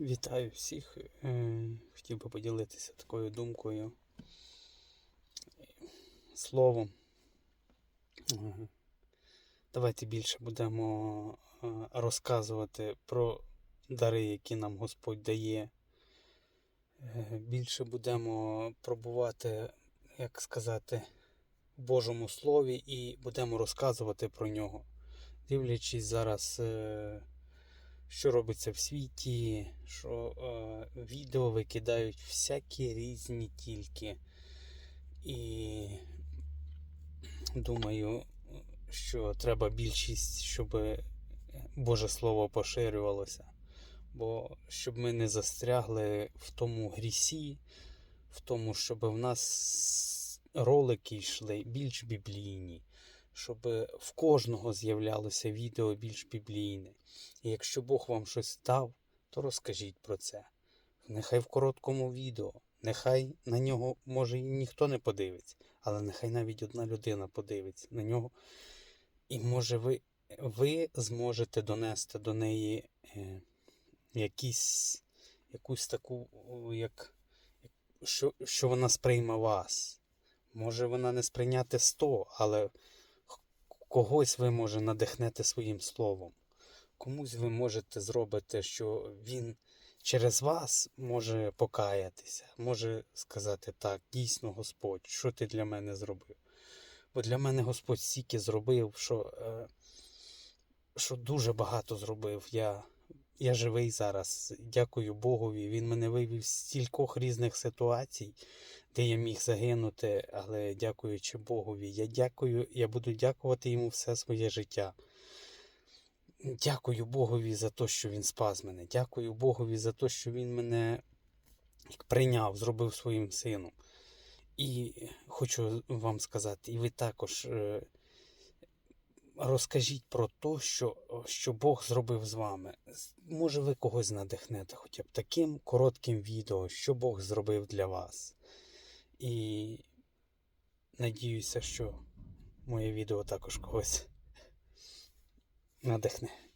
Вітаю всіх. Е, Хотів би поділитися такою думкою, словом. Давайте більше будемо е, розказувати про дари, які нам Господь дає. Е, Більше будемо пробувати, як сказати, в Божому Слові і будемо розказувати про нього. Дивлячись зараз. Е, що робиться в світі, що е, відео викидають всякі різні тільки. І думаю, що треба більшість, щоб Боже Слово поширювалося. Бо щоб ми не застрягли в тому грісі, в тому, щоб в нас ролики йшли більш біблійні, щоб в кожного з'являлося відео більш біблійне. І якщо Бог вам щось дав, то розкажіть про це. Нехай в короткому відео, нехай на нього, може, і ніхто не подивиться, але нехай навіть одна людина подивиться на нього. І може ви, ви зможете донести до неї е, якісь, якусь таку, як, що, що вона сприйме вас. Може вона не сприйняти 100, але когось ви може надихнете своїм словом комусь ви можете зробити, що він через вас може покаятися, може сказати так, дійсно Господь, що ти для мене зробив? Бо для мене Господь стільки зробив, що, е, що дуже багато зробив. Я, я живий зараз, дякую Богові. Він мене вивів з стількох різних ситуацій, де я міг загинути, але дякуючи Богові, я дякую, я буду дякувати йому все своє життя. Дякую Богові за те, що він спас мене. Дякую Богові за те, що він мене прийняв, зробив своїм сином. І хочу вам сказати, і ви також е, розкажіть про те, що, що Бог зробив з вами. Може, ви когось надихнете хоча б таким коротким відео, що Бог зробив для вас. І надіюся, що моє відео також когось надихне.